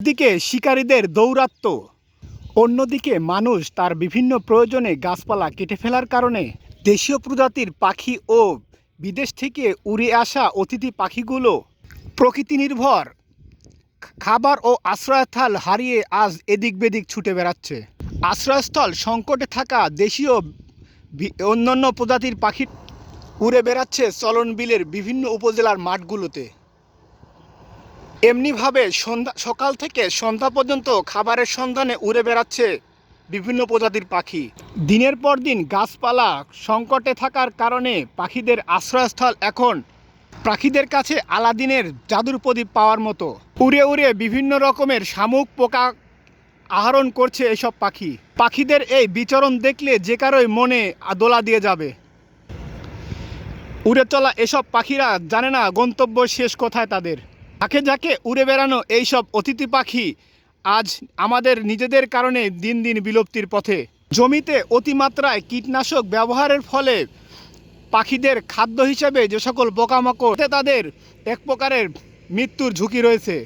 দিকে শিকারীদের দৌরাত্ম, অন্যদিকে মানুষ তার বিভিন্ন প্রয়োজনে গাছপালা কেটে ফেলার কারণে দেশীয় প্রজাতির পাখি ও বিদেশ থেকে উড়ে আসা অতিথি পাখিগুলো প্রকৃতি নির্ভর খাবার ও আশ্রয়স্থল হারিয়ে আজ এদিক বেদিক ছুটে বেড়াচ্ছে। আশ্রয়স্থল সংকটে থাকা দেশীয় অন্যান্য প্রজাতির পাখি উড়ে বেড়াচ্ছে চলন বিলের বিভিন্ন উপজেলার মাঠগুলোতে। এমনিভাবে সন্ধ্যা, সকাল থেকে সন্ধ্যা পর্যন্ত খাবারের সন্ধানে উড়ে বেড়াচ্ছে বিভিন্ন প্রজাতির পাখি। দিনের পর দিন গাছপালা সংকটে থাকার কারণে পাখিদের আশ্রয়স্থল এখন পাখিদের কাছে আলাদিনের জাদুর প্রদীপ পাওয়ার মতো। উড়ে উড়ে বিভিন্ন রকমের শামুক, পোকা আহরণ করছে এসব পাখি। পাখিদের এই বিচরণ দেখলে যে কারোই মনে দোলা দিয়ে যাবে। উড়ে চলা এসব পাখিরা জানে না গন্তব্য শেষ কোথায় তাদের। ঝাঁকে ঝাঁকে উড়ে বেড়ানো এইসব অতিথি পাখি, আজ আমাদের নিজেদের কারণে দিন দিন বিলুপ্তির পথে। জমিতে অতিমাত্রায় কীটনাশক ব্যবহারের ফলে পাখিদের খাদ্য হিসেবে যে সকল পোকামাকড় তাদের এক প্রকারের মৃত্যুর ঝুঁকি রয়েছে।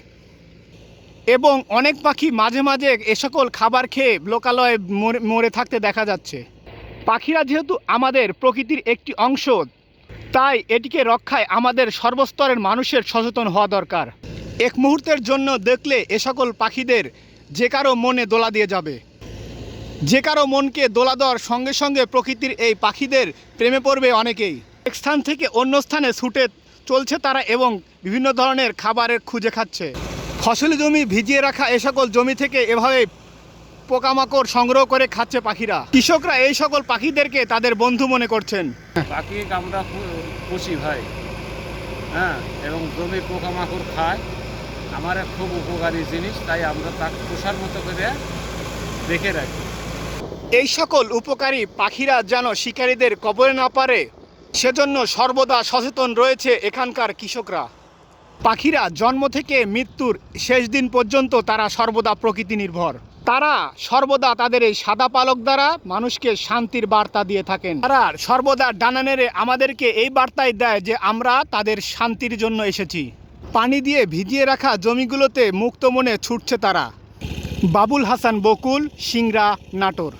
এবং অনেক পাখি মাঝে মাঝে এ সকল খাবার খেয়ে লোকালয়ে মরে থাকতে দেখা যাচ্ছে। পাখিরা যেহেতু আমাদের প্রকৃতির একটি অংশ তাই এটিকে রক্ষায় আমাদের সর্বস্তরের মানুষের সচেতন হওয়া দরকার। এক মুহূর্তের জন্য দেখলে এ সকল পাখিদের যে কারও মনে দোলা দিয়ে যাবে। যে কারও মনকে দোলা দেওয়ার সঙ্গে সঙ্গে প্রকৃতির এই পাখিদের প্রেমে পড়বে অনেকেই। এক স্থান থেকে অন্য স্থানে ছুটে চলছে তারা এবং বিভিন্ন ধরনের খাবারের খুঁজে খাচ্ছে। ফসলি জমি ভিজিয়ে রাখা এ সকল জমি থেকে এভাবে পোকামাকড় সংগ্রহ করে খাচ্ছে পাখিরা। কৃষকরা এই সকল পাখিদেরকে তাদের বন্ধু মনে করছেন। পাখি আমরা পুষি ভাই। হ্যাঁ এবং জমি পোকামাকড় খায়। আমার খুব উপকারী জিনিস, তাই আমরা তাকে পোষার মতো করে দেখে রাখি। এই সকল উপকারী পাখিরা যেন শিকারীদের কবরে না পারে, সেজন্য সর্বদা সচেতন রয়েছে এখানকার কৃষকরা। পাখিরা জন্ম থেকে মৃত্যুর শেষ দিন পর্যন্ত তারা সর্বদা প্রকৃতি নির্ভর। তারা সর্বদা তাদের এই সাদা পালক দ্বারা মানুষকে শান্তির বার্তা দিয়ে থাকেন। তারা সর্বদা ডানানেরে আমাদেরকে এই বার্তাই দেয় যে আমরা তাদের শান্তির জন্য এসেছি। পানি দিয়ে ভিজিয়ে রাখা জমিগুলোতে মুক্ত মনে ছুটছে তারা। বাবুল হাসান বকুল, সিংরা, নাটোর।